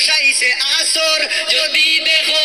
বসাইছে আসর যদি দেখো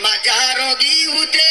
মাজার গিহুতে